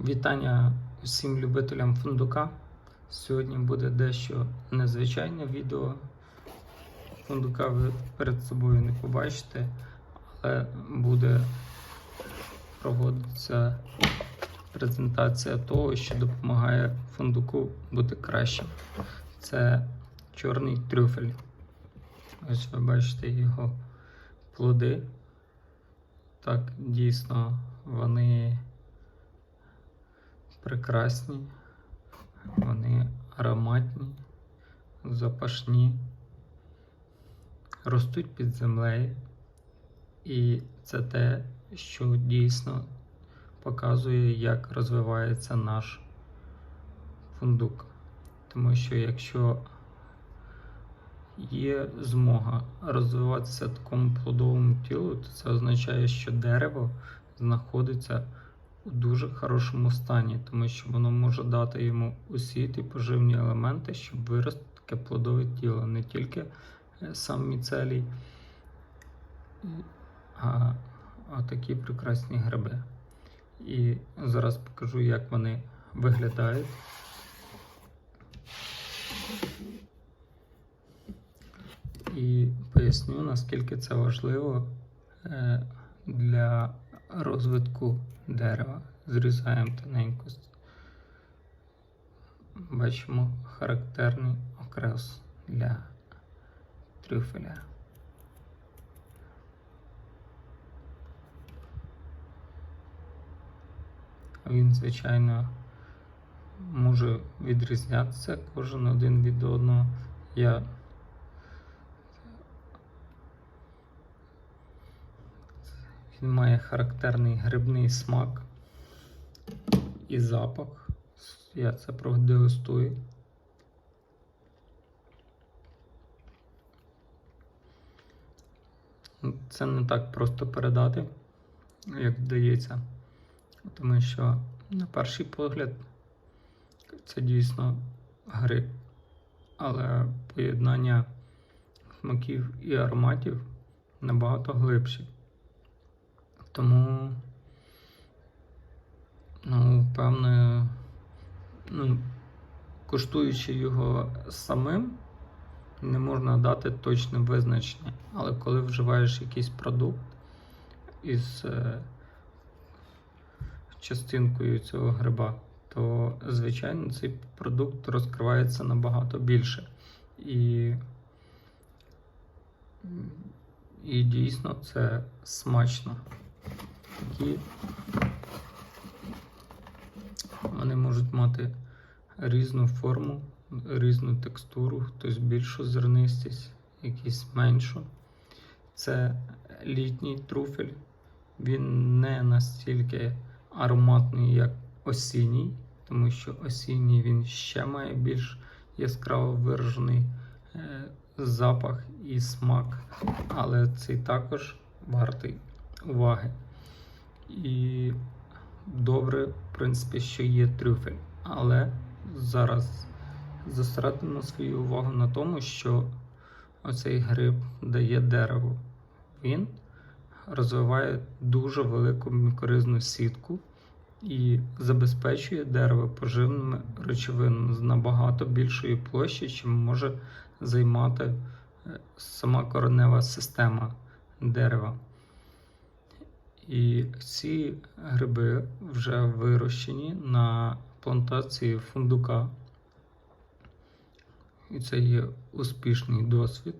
Вітання усім любителям фундука. Сьогодні буде дещо незвичайне відео. Фундука ви перед собою не побачите, але буде проводитися презентація того, що допомагає фундуку бути кращим. Це чорний трюфель. Ось ви бачите його плоди. Так, дійсно, вони прекрасні, вони ароматні, запашні, ростуть під землею. І це те, що дійсно показує, як розвивається наш фундук. Тому що якщо є змога розвиватися такому плодовому тілу, то це означає, що дерево знаходиться у дуже хорошому стані, тому що воно може дати йому усі ті поживні елементи, щоб вирости таке плодове тіло, не тільки е, сам міцелій, а, а такі прекрасні гриби. І зараз покажу, як вони виглядають. І поясню, наскільки це важливо е, для розвитку дерева. Зрізаємо тоненько. Бачимо характерний окрес для трюфеля. Він, звичайно, може відрізнятися кожен один від одного. Я Він має характерний грибний смак і запах. Я це продегустую. Це не так просто передати, як здається, тому що на перший погляд це дійсно гриб, але поєднання смаків і ароматів набагато глибші. Тому, ну, певне, ну, коштуючи його самим, не можна дати точне визначення. Але коли вживаєш якийсь продукт із е, частинкою цього гриба, то, звичайно, цей продукт розкривається набагато більше. І, і дійсно це смачно такі вони можуть мати різну форму, різну текстуру, хтось більшу зернистість, якісь меншу. Це літній труфель, він не настільки ароматний, як осінній, тому що осінній він ще має більш яскраво виражений е, запах і смак, але цей також вартий уваги. І добре, в принципі, що є трюфель. Але зараз зосередимо свою увагу на тому, що оцей гриб дає дерево. Він розвиває дуже велику мікоризну сітку і забезпечує дерево поживними речовинами з набагато більшої площі, чим може займати е, сама коренева система дерева. І ці гриби вже вирощені на плантації фундука. І це є успішний досвід.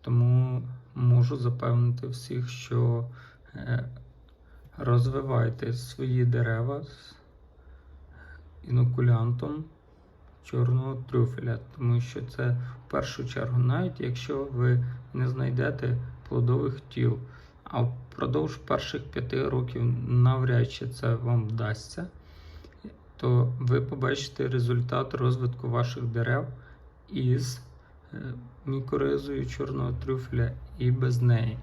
Тому можу запевнити всіх, що е, розвивайте свої дерева з інокулянтом чорного трюфеля, тому що це в першу чергу, навіть якщо ви не знайдете плодових тіл. А впродовж перших п'яти років навряд чи це вам вдасться, то ви побачите результат розвитку ваших дерев із е, мікоризою чорного трюфеля і без неї.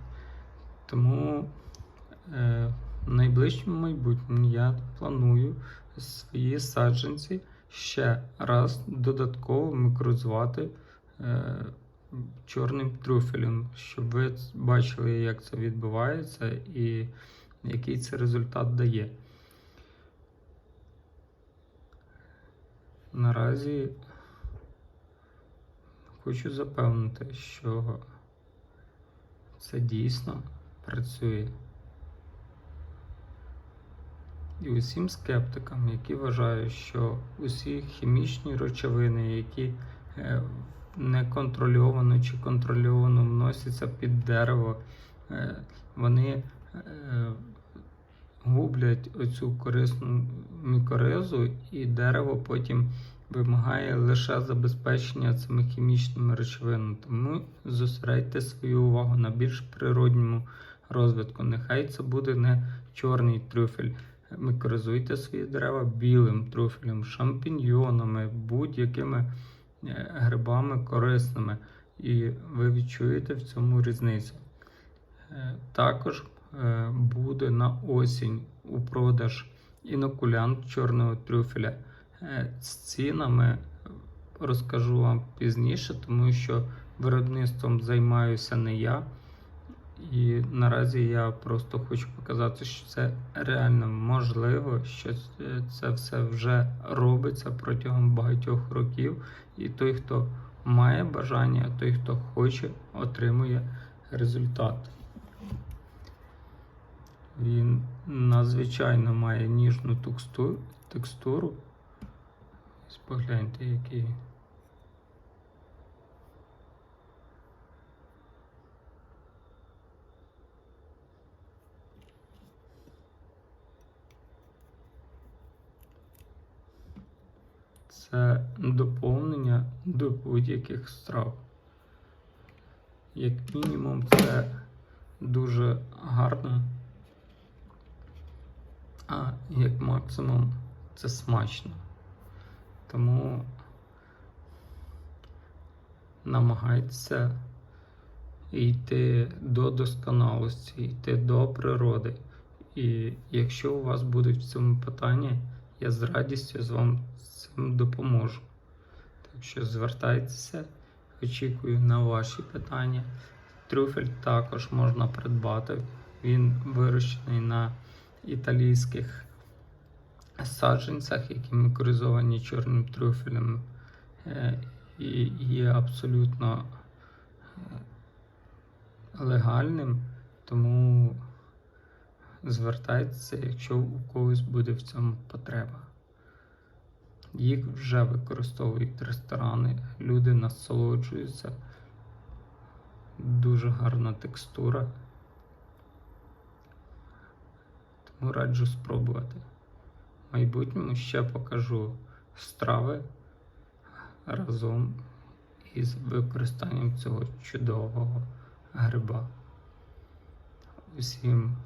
Тому е, в найближчому майбутньому я планую свої саджанці ще раз додатково мікрозувати. Е, чорним трюфелем, щоб ви бачили, як це відбувається і який це результат дає. Наразі хочу запевнити, що це дійсно працює. І усім скептикам, які вважають, що усі хімічні речовини, які е, неконтрольовано чи контрольовано вносяться під дерево, е, вони е, гублять оцю корисну мікоризу, і дерево потім вимагає лише забезпечення цими хімічними речовинами. Тому зосередьте свою увагу на більш природньому розвитку. Нехай це буде не чорний трюфель. Мікоризуйте свої дерева білим трюфелем, шампіньйонами, будь-якими грибами корисними, і ви відчуєте в цьому різницю. Е, Також е, буде на осінь у продаж інокулянт чорного трюфеля. Е, З цінами розкажу вам пізніше, тому що виробництвом займаюся не я. І наразі я просто хочу показати, що це реально можливо, що це- це все вже робиться протягом багатьох років. І той, хто має бажання, той, хто хоче, отримує результат. Він надзвичайно має ніжну текстуру. Ось Погляньте, який. Це доповнення до будь-яких страв. Як мінімум, це дуже гарно, а як максимум це смачно. Тому намагайтеся йти до досконалості, йти до природи. І якщо у вас будуть в цьому питання, я з радістю з вам з цим допоможу. Так що звертайтеся, очікую на ваші питання. Трюфель також можна придбати. Він вирощений на італійських саджанцях, які мікоризовані чорним трюфелем, е, і є абсолютно е, легальним, тому звертайтеся, якщо у когось буде в цьому потреба. Їх вже використовують ресторани, люди насолоджуються. Дуже гарна текстура. Тому раджу спробувати. В майбутньому ще покажу страви разом із використанням цього чудового гриба. Усім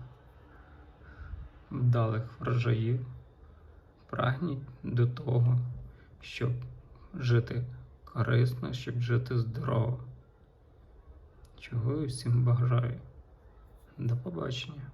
вдалих врожаїв. Прагніть до того, щоб жити корисно, щоб жити здорово. Чого я всім бажаю. До побачення.